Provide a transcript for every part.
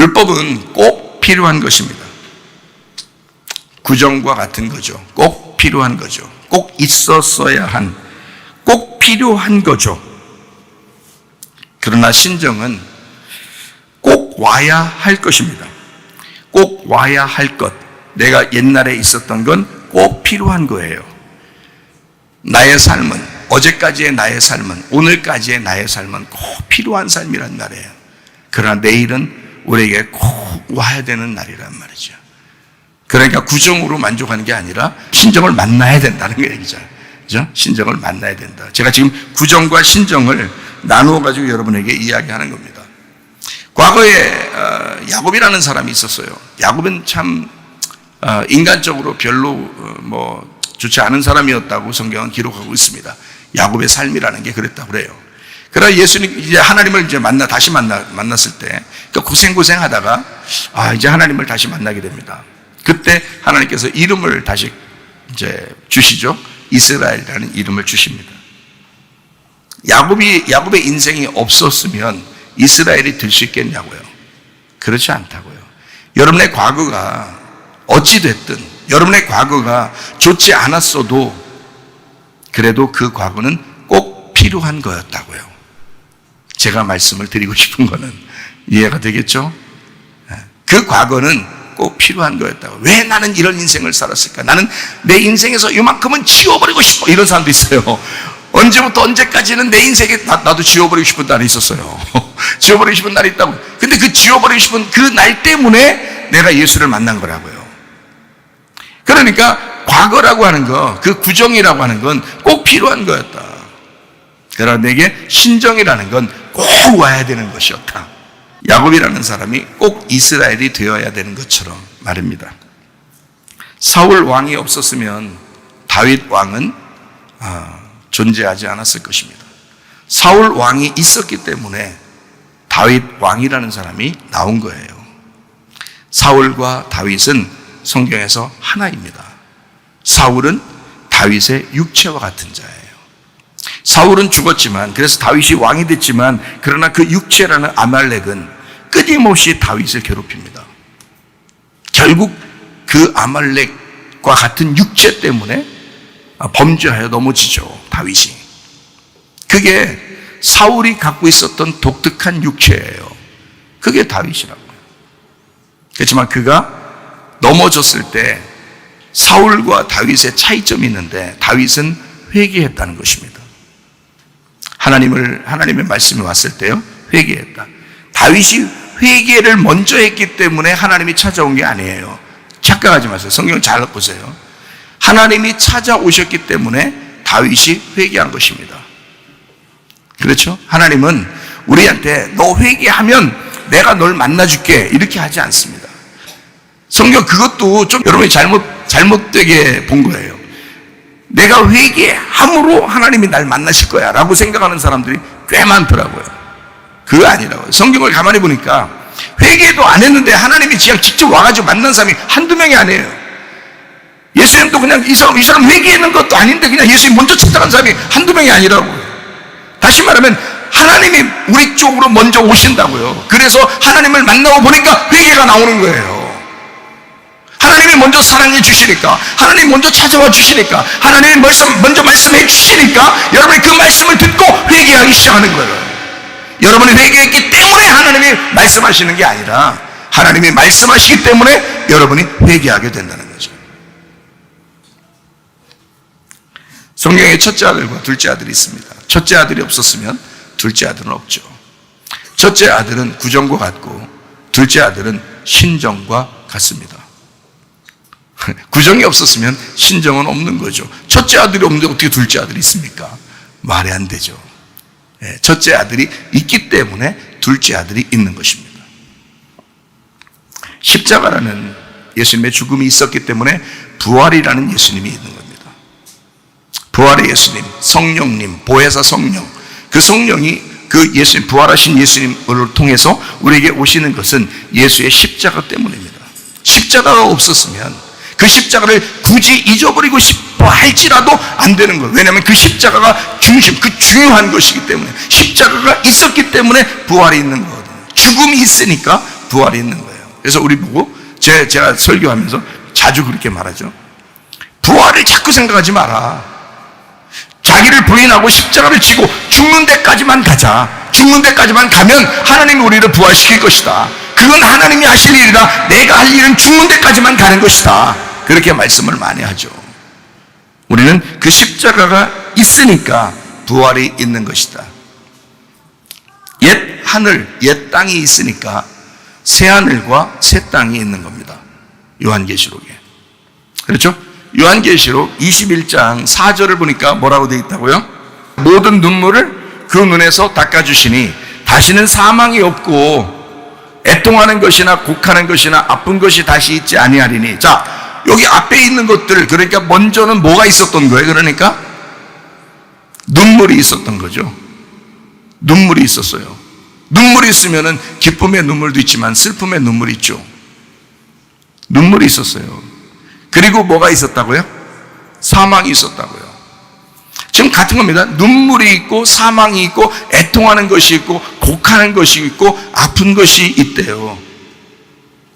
율법은 꼭 필요한 것입니다. 구정과 같은 거죠. 꼭 필요한 거죠. 꼭 있었어야 한, 꼭 필요한 거죠. 그러나 신정은 꼭 와야 할 것입니다. 꼭 와야 할 것. 내가 옛날에 있었던 건 꼭 필요한 거예요. 나의 삶은, 어제까지의 나의 삶은, 오늘까지의 나의 삶은 꼭 필요한 삶이란 말이에요. 그러나 내일은 우리에게 꼭 와야 되는 날이란 말이죠. 그러니까 구정으로 만족하는 게 아니라 신정을 만나야 된다는 거 얘기죠. 그죠? 신정을 만나야 된다. 제가 지금 구정과 신정을 나누어 가지고 여러분에게 이야기하는 겁니다. 과거에 어, 야곱이라는 사람이 있었어요. 야곱은 참 어, 인간적으로 별로 어, 뭐 좋지 않은 사람이었다고 성경은 기록하고 있습니다. 야곱의 삶이라는 게 그랬다고 그래요. 그러나 예수님 이제 하나님을 이제 만나 다시 만나 만났을 때그 고생 고생하다가 아 이제 하나님을 다시 만나게 됩니다. 그때 하나님께서 이름을 다시 이제 주시죠. 이스라엘이라는 이름을 주십니다. 야곱이 야곱의 인생이 없었으면 이스라엘이 될 수 있겠냐고요. 그렇지 않다고요. 여러분의 과거가 어찌 됐든 여러분의 과거가 좋지 않았어도 그래도 그 과거는 꼭 필요한 거였다고요. 제가 말씀을 드리고 싶은 거는 이해가 되겠죠? 그 과거는 꼭 필요한 거였다고. 왜 나는 이런 인생을 살았을까? 나는 내 인생에서 이만큼은 지워버리고 싶어. 이런 사람도 있어요. 언제부터 언제까지는 내 인생에 나, 도 지워버리고 싶은 날이 있었어요. 지워버리고 싶은 날이 있다고. 근데 그 지워버리고 싶은 그 날 때문에 내가 예수를 만난 거라고요. 그러니까 과거라고 하는 거, 그 구정이라고 하는 건 꼭 필요한 거였다. 그러나 내게 신정이라는 건 꼭 와야 되는 것이었다. 야곱이라는 사람이 꼭 이스라엘이 되어야 되는 것처럼 말입니다. 사울 왕이 없었으면 다윗 왕은 아, 존재하지 않았을 것입니다. 사울 왕이 있었기 때문에 다윗 왕이라는 사람이 나온 거예요. 사울과 다윗은 성경에서 하나입니다. 사울은 다윗의 육체와 같은 자예요. 사울은 죽었지만 그래서 다윗이 왕이 됐지만 그러나 그 육체라는 아말렉은 끊임없이 다윗을 괴롭힙니다. 결국 그 아말렉과 같은 육체 때문에 범죄하여 넘어지죠. 다윗이. 그게 사울이 갖고 있었던 독특한 육체예요. 그게 다윗이라고요. 그렇지만 그가 넘어졌을 때 사울과 다윗의 차이점이 있는데 다윗은 회개했다는 것입니다. 하나님을 하나님의 말씀이 왔을 때요 회개했다. 다윗이 회개를 먼저 했기 때문에 하나님이 찾아온 게 아니에요. 착각하지 마세요. 성경 잘 보세요. 하나님이 찾아오셨기 때문에 다윗이 회개한 것입니다. 그렇죠? 하나님은 우리한테 너 회개하면 내가 널 만나줄게 이렇게 하지 않습니다. 성경 그것도 좀 여러분이 잘못 잘못되게 본 거예요. 내가 회개함으로 하나님이 날 만나실 거야 라고 생각하는 사람들이 꽤 많더라고요. 그거 아니라고요. 성경을 가만히 보니까 회개도 안 했는데 하나님이 그냥 직접 와가지고 만난 사람이 한두 명이 아니에요. 예수님도 그냥 이 사람, 이 사람 회개하는 것도 아닌데 그냥 예수님 먼저 찾아간 사람이 한두 명이 아니라고요. 다시 말하면 하나님이 우리 쪽으로 먼저 오신다고요. 그래서 하나님을 만나고 보니까 회개가 나오는 거예요. 하나님이 먼저 사랑해 주시니까, 하나님 먼저 찾아와 주시니까, 하나님이 말씀, 먼저 말씀해 주시니까, 여러분이 그 말씀을 듣고 회개하기 시작하는 거예요. 여러분이 회개했기 때문에 하나님이 말씀하시는 게 아니라, 하나님이 말씀하시기 때문에 여러분이 회개하게 된다는 거죠. 성경에 첫째 아들과 둘째 아들이 있습니다. 첫째 아들이 없었으면 둘째 아들은 없죠. 첫째 아들은 구정과 같고, 둘째 아들은 신정과 같습니다. 구정이 없었으면 신정은 없는 거죠. 첫째 아들이 없는데 어떻게 둘째 아들이 있습니까? 말이 안 되죠. 예, 첫째 아들이 있기 때문에 둘째 아들이 있는 것입니다. 십자가라는 예수님의 죽음이 있었기 때문에 부활이라는 예수님이 있는 겁니다. 부활의 예수님, 성령님, 보혜사 성령, 그 성령이 그 예수님, 부활하신 예수님을 통해서 우리에게 오시는 것은 예수의 십자가 때문입니다. 십자가가 없었으면 그 십자가를 굳이 잊어버리고 싶어 할지라도 안 되는 거예요. 왜냐하면 그 십자가가 중심, 그 중요한 것이기 때문에 십자가가 있었기 때문에 부활이 있는 거거든요. 죽음이 있으니까 부활이 있는 거예요. 그래서 우리 보고 제, 제가 설교하면서 자주 그렇게 말하죠. 부활을 자꾸 생각하지 마라. 자기를 부인하고 십자가를 지고 죽는 데까지만 가자. 죽는 데까지만 가면 하나님이 우리를 부활시킬 것이다. 그건 하나님이 하실 일이다. 내가 할 일은 죽는 데까지만 가는 것이다. 그렇게 말씀을 많이 하죠. 우리는 그 십자가가 있으니까 부활이 있는 것이다. 옛 하늘, 옛 땅이 있으니까 새 하늘과 새 땅이 있는 겁니다. 요한계시록에. 그렇죠? 요한계시록 21장 4절을 보니까 뭐라고 되어 있다고요? 모든 눈물을 그 눈에서 닦아주시니 다시는 사망이 없고 애통하는 것이나 곡하는 것이나 아픈 것이 다시 있지 아니하리니 자 여기 앞에 있는 것들 그러니까 먼저는 뭐가 있었던 거예요 그러니까 눈물이 있었던 거죠 눈물이 있었어요 눈물이 있으면은 기쁨의 눈물도 있지만 슬픔의 눈물이 있죠 눈물이 있었어요 그리고 뭐가 있었다고요? 사망이 있었다고요 지금 같은 겁니다. 눈물이 있고 사망이 있고 애통하는 것이 있고 곡하는 것이 있고 아픈 것이 있대요.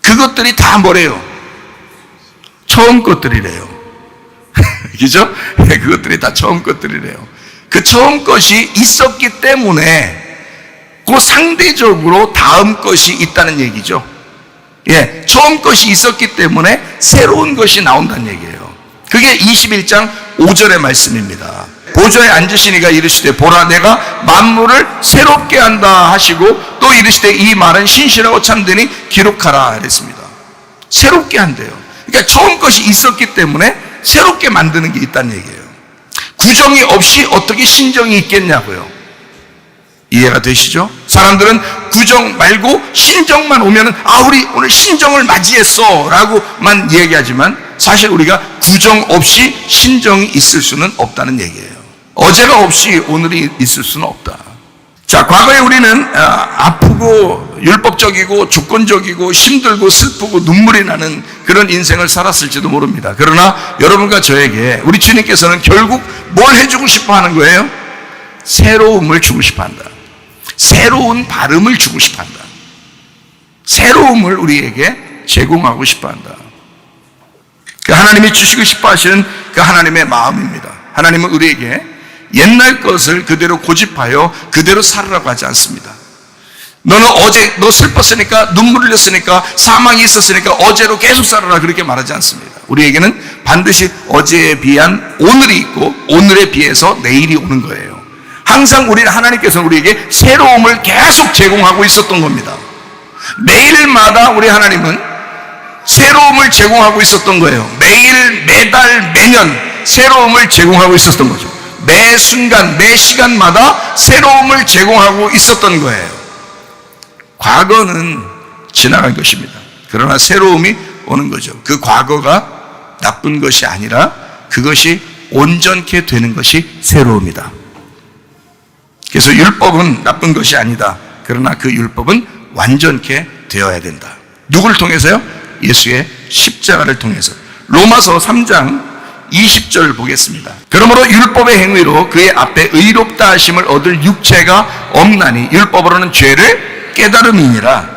그것들이 다 뭐래요? 처음 것들이래요. 그죠? 네, 그것들이 다 처음 것들이래요. 그 처음 것이 있었기 때문에 그 상대적으로 다음 것이 있다는 얘기죠. 예, 처음 것이 있었기 때문에 새로운 것이 나온다는 얘기예요. 그게 21장 5절의 말씀입니다. 보좌에 앉으시니가 이르시되 보라 내가 만물을 새롭게 한다 하시고 또 이르시되 이 말은 신실하고 참되니 기록하라 그랬습니다. 새롭게 한대요. 그러니까 처음 것이 있었기 때문에 새롭게 만드는 게 있다는 얘기예요. 구정이 없이 어떻게 신정이 있겠냐고요. 이해가 되시죠? 사람들은 구정 말고 신정만 오면은 아 우리 오늘 신정을 맞이했어라고만 얘기하지만 사실 우리가 구정 없이 신정이 있을 수는 없다는 얘기예요. 어제가 없이 오늘이 있을 수는 없다. 자, 과거에 우리는 아, 아프고 율법적이고 조건적이고 힘들고 슬프고 눈물이 나는 그런 인생을 살았을지도 모릅니다. 그러나 여러분과 저에게 우리 주님께서는 결국 뭘 해주고 싶어 하는 거예요? 새로움을 주고 싶어 한다. 새로운 발음을 주고 싶어 한다. 새로움을 우리에게 제공하고 싶어 한다. 그 하나님이 주시고 싶어 하시는 그 하나님의 마음입니다. 하나님은 우리에게 옛날 것을 그대로 고집하여 그대로 살으라고 하지 않습니다. 너는 어제 너 슬펐으니까 눈물 흘렸으니까 사망이 있었으니까 어제로 계속 살아라 그렇게 말하지 않습니다. 우리에게는 반드시 어제에 비한 오늘이 있고 오늘에 비해서 내일이 오는 거예요. 항상 우리는 하나님께서는 우리에게 새로움을 계속 제공하고 있었던 겁니다. 매일마다 우리 하나님은 새로움을 제공하고 있었던 거예요. 매일, 매달, 매년 새로움을 제공하고 있었던 거죠. 매 순간, 매 시간마다 새로움을 제공하고 있었던 거예요. 과거는 지나간 것입니다. 그러나 새로움이 오는 거죠. 그 과거가 나쁜 것이 아니라 그것이 온전케 되는 것이 새로움이다. 그래서 율법은 나쁜 것이 아니다. 그러나 그 율법은 완전케 되어야 된다. 누구를 통해서요? 예수의 십자가를 통해서. 로마서 3장 20절 보겠습니다. 그러므로 율법의 행위로 그의 앞에 의롭다 하심을 얻을 육체가 없나니 율법으로는 죄를 깨달음이니라.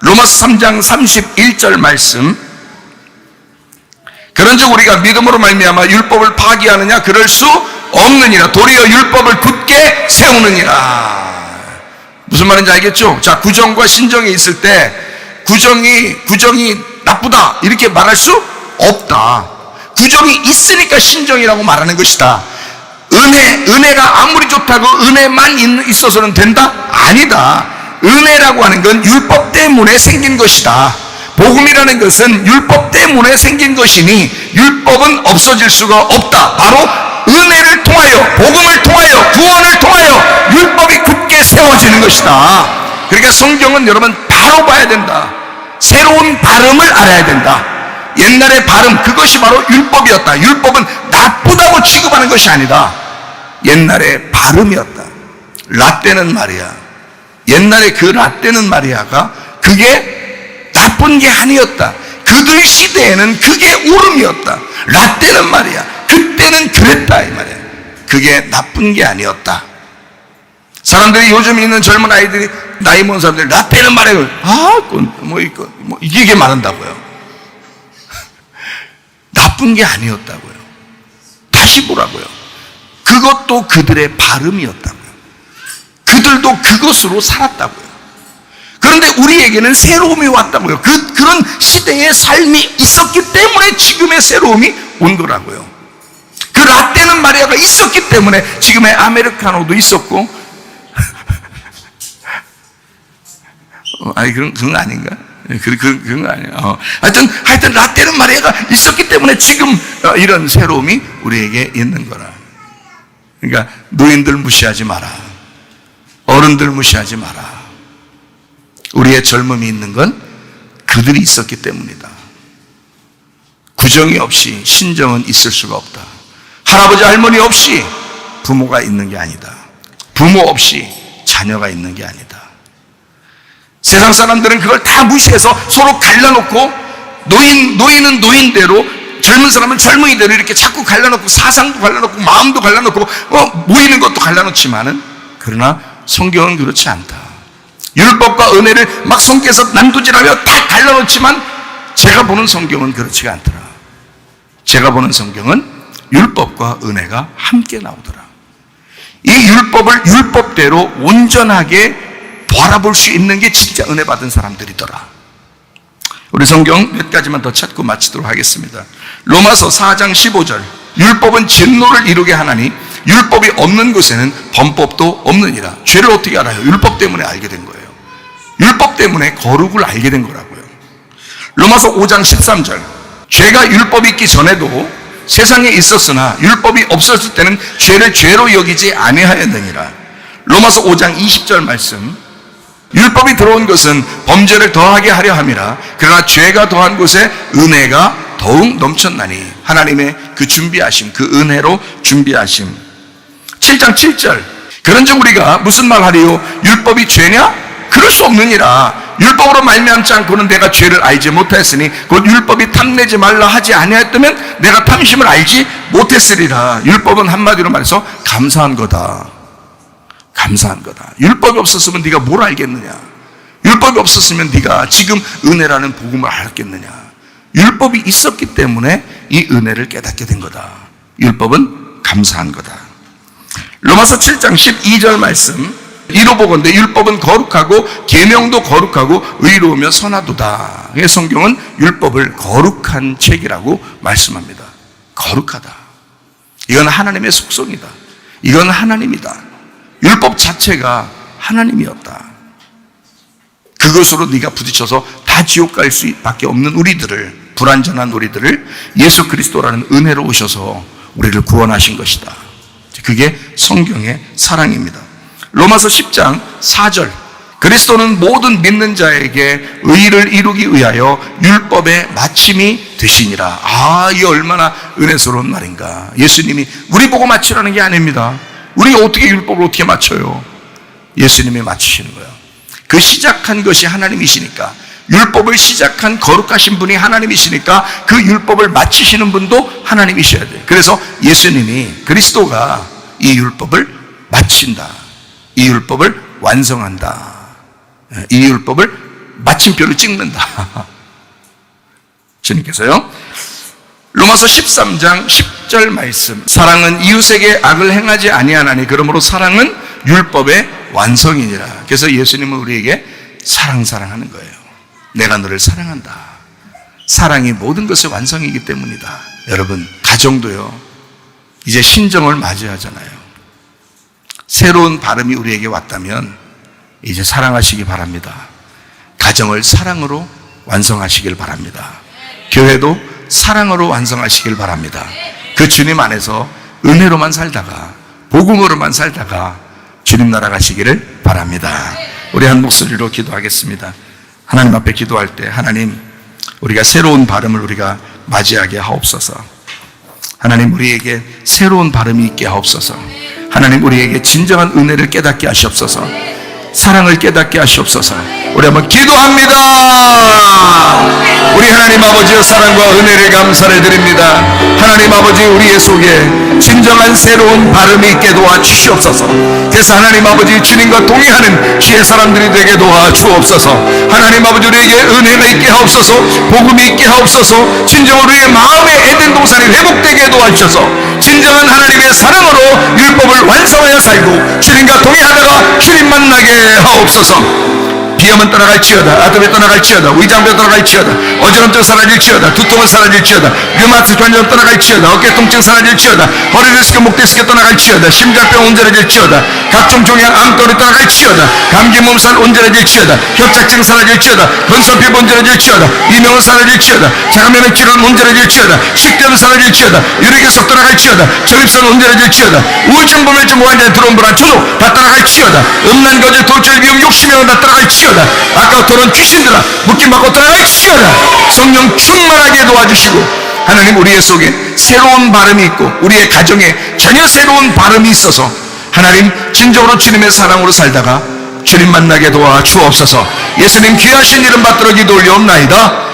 로마서 3장 31절 말씀. 그런즉 우리가 믿음으로 말미암아 율법을 파기하느냐 그럴 수 없느니라. 도리어 율법을 굳게 세우느니라. 무슨 말인지 알겠죠? 자, 구정과 신정이 있을 때 구정이 구정이 나쁘다 이렇게 말할 수 없다. 구정이 있으니까 신정이라고 말하는 것이다. 은혜, 은혜가 아무리 좋다고 은혜만 있어서는 된다? 아니다. 은혜라고 하는 건 율법 때문에 생긴 것이다. 복음이라는 것은 율법 때문에 생긴 것이니 율법은 없어질 수가 없다. 바로 은혜를 통하여, 복음을 통하여, 구원을 통하여 율법이 굳게 세워지는 것이다. 그러니까 성경은 여러분 바로 봐야 된다. 새로운 발음을 알아야 된다. 옛날의 발음 그것이 바로 율법이었다. 율법은 나쁘다고 취급하는 것이 아니다. 옛날의 발음이었다. 라떼는 말이야. 옛날에 그 라떼는 말이야가 그게 나쁜 게 아니었다. 그들 시대에는 그게 옳음이었다. 라떼는 말이야. 그때는 그랬다 이 말이야. 그게 나쁜 게 아니었다. 사람들이 요즘 있는 젊은 아이들이 나이 먹은 사람들이 라떼는 말해요. 아, 뭐 이거 뭐 이게 말한다고요. 나쁜 게 아니었다고요. 다시 보라고요. 그것도 그들의 발음이었다고요. 그들도 그것으로 살았다고요. 그런데 우리에게는 새로움이 왔다고요. 그, 그런 시대의 삶이 있었기 때문에 지금의 새로움이 온 거라고요. 그 라떼는 마리아가 있었기 때문에 지금의 아메리카노도 있었고, 어, 아니, 그런, 그런 거 아닌가? 예, 그, 그, 그런 거 아니에요. 어. 하여튼, 하여튼, 라떼는 마리아가 있었기 때문에 지금 어, 이런 새로움이 우리에게 있는 거라. 그러니까, 노인들 무시하지 마라. 어른들 무시하지 마라. 우리의 젊음이 있는 건 그들이 있었기 때문이다. 구정이 없이 신정은 있을 수가 없다. 할아버지, 할머니 없이 부모가 있는 게 아니다. 부모 없이 자녀가 있는 게 아니다. 세상 사람들은 그걸 다 무시해서 서로 갈라놓고 노인, 노인은 노인대로 젊은 사람은 젊은이대로 이렇게 자꾸 갈라놓고 사상도 갈라놓고 마음도 갈라놓고 어, 모이는 것도 갈라놓지만은 그러나 성경은 그렇지 않다. 율법과 은혜를 막 성경에서 난도질하며 다 갈라놓지만 제가 보는 성경은 그렇지가 않더라. 제가 보는 성경은 율법과 은혜가 함께 나오더라. 이 율법을 율법대로 온전하게 바라볼 수 있는 게 진짜 은혜 받은 사람들이더라. 우리 성경 몇 가지만 더 찾고 마치도록 하겠습니다. 로마서 4장 15절. 율법은 진노를 이루게 하나니 율법이 없는 곳에는 범법도 없느니라. 죄를 어떻게 알아요? 율법 때문에 알게 된 거예요. 율법 때문에 거룩을 알게 된 거라고요. 로마서 5장 13절. 죄가 율법이 있기 전에도 세상에 있었으나 율법이 없었을 때는 죄를 죄로 여기지 아니하였느니라. 로마서 5장 20절 말씀. 율법이 들어온 것은 범죄를 더하게 하려 함이라. 그러나 죄가 더한 곳에 은혜가 더욱 넘쳤나니 하나님의 그 준비하심, 그 은혜로 준비하심. 7장 7절. 그런즉 우리가 무슨 말 하리요? 율법이 죄냐? 그럴 수 없느니라. 율법으로 말미암지 않고는 내가 죄를 알지 못했으니 곧 율법이 탐내지 말라 하지 아니하였다면 내가 탐심을 알지 못했으리라. 율법은 한마디로 말해서 감사한 거다. 감사한 거다. 율법이 없었으면 네가 뭘 알겠느냐? 율법이 없었으면 네가 지금 은혜라는 복음을 알았겠느냐? 율법이 있었기 때문에 이 은혜를 깨닫게 된 거다. 율법은 감사한 거다. 로마서 7장 12절 말씀 이로 보건대 율법은 거룩하고 계명도 거룩하고 의로우며 선하도다. 이 성경은 율법을 거룩한 책이라고 말씀합니다. 거룩하다. 이건 하나님의 속성이다. 이건 하나님이다. 율법 자체가 하나님이었다. 그것으로 네가 부딪혀서 다 지옥 갈 수밖에 없는 우리들을 불완전한 우리들을 예수 그리스도라는 은혜로 오셔서 우리를 구원하신 것이다. 그게 성경의 사랑입니다. 로마서 10장 4절 그리스도는 모든 믿는 자에게 의를 이루기 위하여 율법의 마침이 되시니라. 아, 이 얼마나 은혜스러운 말인가. 예수님이 우리 보고 마치라는 게 아닙니다. 우리가 어떻게 율법을 어떻게 맞춰요? 예수님이 맞추시는 거예요. 그 시작한 것이 하나님이시니까 율법을 시작한 거룩하신 분이 하나님이시니까 그 율법을 마치시는 분도 하나님이셔야 돼요. 그래서 예수님이 그리스도가 이 율법을 마친다. 이 율법을 완성한다. 이 율법을 마침표를 찍는다. 주님께서요. 로마서 13장 10절 말씀. 사랑은 이웃에게 악을 행하지 아니하나니 그러므로 사랑은 율법의 완성이니라. 그래서 예수님은 우리에게 사랑 사랑하는 거예요. 내가 너를 사랑한다. 사랑이 모든 것의 완성이기 때문이다. 여러분, 가정도요. 이제 신정을 맞이하잖아요. 새로운 발음이 우리에게 왔다면 이제 사랑하시기 바랍니다. 가정을 사랑으로 완성하시길 바랍니다. 교회도 사랑으로 완성하시길 바랍니다. 그 주님 안에서 은혜로만 살다가 복음으로만 살다가 주님 나라 가시기를 바랍니다. 우리 한 목소리로 기도하겠습니다. 하나님 앞에 기도할 때 하나님 우리가 새로운 발음을 우리가 맞이하게 하옵소서. 하나님 우리에게 새로운 발음이 있게 하옵소서. 하나님 우리에게 진정한 은혜를 깨닫게 하시옵소서. 사랑을 깨닫게 하시옵소서. 우리 한번 기도합니다. 우리 하나님 아버지의 사랑과 은혜를 감사를 드립니다. 하나님 아버지 우리의 속에 진정한 새로운 발음이 있게 도와주시옵소서. 그래서 하나님 아버지 주님과 동의하는 주의 사람들이 되게 도와주옵소서. 하나님 아버지 우리에게 은혜가 있게 하옵소서. 복음이 있게 하옵소서. 진정으로 우리의 마음의 에덴 동산이 회복되게 도와주셔서 진정한 하나님의 사랑으로 율법을 완성하여 살고 주님과 동의하다가 주님 만나게 하옵소 서. 비염은 떠나갈지어다 아tom이 떠나갈지어다 위장병 떠나갈지어다 어지럼증 사라질지어다 두통은 사라질지어다 류마티스 관절 떠나갈지어다 어깨 통증 사라질지어다 허리 디스크 목 디스크 떠나갈지어다 심장병 온전해질지어다 각종 종양 암돌이 떠나갈지어다 감기 몸살 온전해질지어다 협착증 사라질지어다 건선 피부 온전해질지어다 이명은 사라질지어다 장면의 기름 온전해질지어다 식대는 사라질지어다 유리계속 떠나갈지어다 전립선 온전해질지어다 우울증 불면증 무한대 들어온 불안 초도 다 떠나갈지어다 음란 거절 돌출 비용 욕심이 다 떠나갈지어다 아까 들은 귀신들아 묶임 받고 떠나갈지어다. 성령 충만하게 도와주시고 하나님 우리의 속에 새로운 발음이 있고 우리의 가정에 전혀 새로운 발음이 있어서 하나님 진정으로 주님의 사랑으로 살다가 주님 만나게 도와 주옵소서. 예수님 귀하신 이름 받들어 기도 올려옵나이다